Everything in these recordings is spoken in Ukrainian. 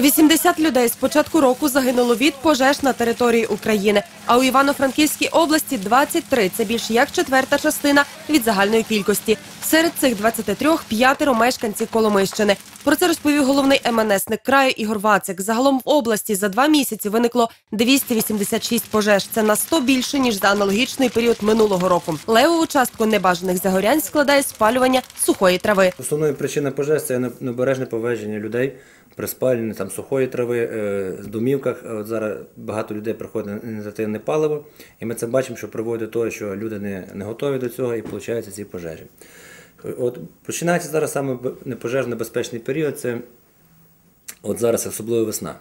80 людей з початку року загинуло від пожеж на території України. А у Івано-Франківській області 23 – це більше як четверта частина від загальної кількості. Серед цих 23 – п'ятеро мешканців Коломийщини. Про це розповів головний МНСник краю Ігор Вацик. Загалом в області за два місяці виникло 286 пожеж. Це на 100 більше, ніж за аналогічний період минулого року. Левову частку небажаних загорянь складає спалювання сухої трави. Основною причиною пожеж це небережне поведення людей при спаленні там сухої трави е, в домівках. От зараз багато людей приходить на ініціативне паливо, і ми це бачимо, що приводить до того, що люди не, не готові до цього і получаються ці пожежі. От починається зараз саме непожежно безпечний період. Це от зараз особливо весна.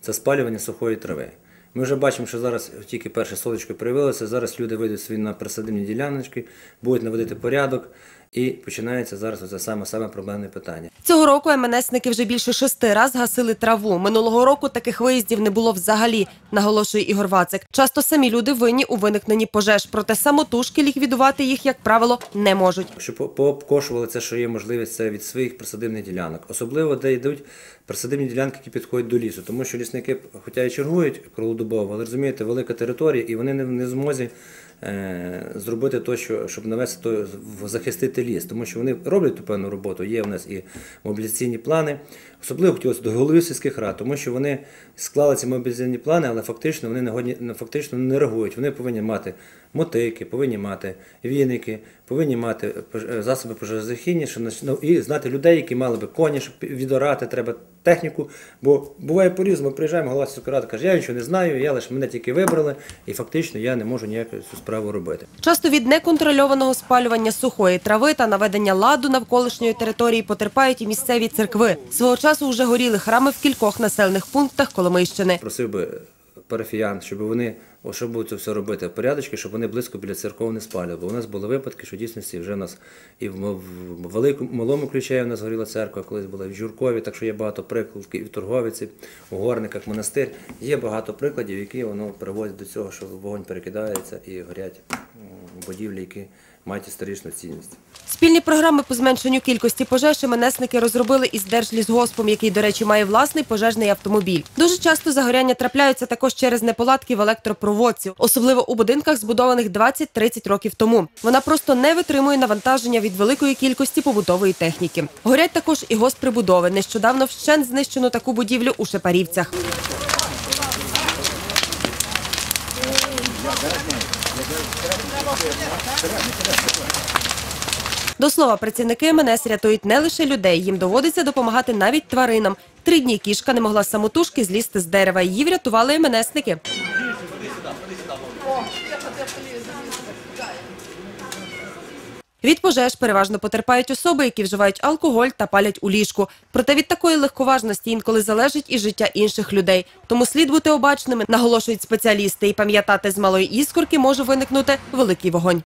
Це спалювання сухої трави. Ми вже бачимо, що зараз тільки перше сонечко проявилося, зараз люди вийдуть свої на присадибні діляночки, будуть наводити порядок, і починається зараз це саме саме проблемне питання. Цього року МНСники вже більше шести раз гасили траву. Минулого року таких виїздів не було взагалі, наголошує Ігор Вацик. Часто самі люди винні у виникненні пожеж, проте самотужки ліквідувати їх, як правило, не можуть. Що пообкошували це, що є можливість це від своїх присадибних ділянок, особливо де йдуть присадибні ділянки, які підходять до лісу, тому що лісники, хоча і чергують круглодобово, але розумієте, велика територія, і вони не, в змозі зробити то, що щоб навести то захистити ліс, тому що вони роблять ту певну роботу. Є в нас і мобілізаційні плани. Особливо хотілося до голови сільських рад, тому що вони склали ці мобілізаційні плани, але фактично вони не годні, ну, фактично не реагують. Вони повинні мати мотики, повинні мати віники, повинні мати е, засоби пожежозахідні, ну, і знати людей, які мали би коні, щоб відорати, треба техніку. Бо буває по-різному, приїжджаємо, голова сільської ради каже, я нічого не знаю, я лише мене тільки вибрали, і фактично я не можу ніяку цю справу робити. Часто від неконтрольованого спалювання сухої трави та наведення ладу навколишньої території потерпають і місцеві церкви. Свого часу вже горіли храми в кількох населених пунктах Коломийщини. Просив би парафіян, щоб вони, о, щоб це все робити порядочки, щоб вони близько біля церков не спали. Бо у нас були випадки, що дійсності вже в нас і в в великому малому ключеї у нас горіла церква, колись була в Журкові, так що є багато прикладів і в Торговиці, у Горниках, монастир. Є багато прикладів, які воно приводять до цього, що вогонь перекидається і горять будівлі, які мають історичну цінність. Спільні програми по зменшенню кількості пожеж МНСники розробили із Держлісгоспом, який, до речі, має власний пожежний автомобіль. Дуже часто загоряння трапляються також через неполадки в електропроводці, особливо у будинках, збудованих 20-30 років тому. Вона просто не витримує навантаження від великої кількості побутової техніки. Горять також і госприбудови. Нещодавно вщент знищено таку будівлю у Шепарівцях. До слова, працівники МНС рятують не лише людей, їм доводиться допомагати навіть тваринам. Три дні кішка не могла самотужки злізти з дерева. Її врятували МНСники. Від пожеж переважно потерпають особи, які вживають алкоголь та палять у ліжку. Проте від такої легковажності інколи залежить і життя інших людей. Тому слід бути обачними, наголошують спеціалісти, і пам'ятати з малої іскорки може виникнути великий вогонь.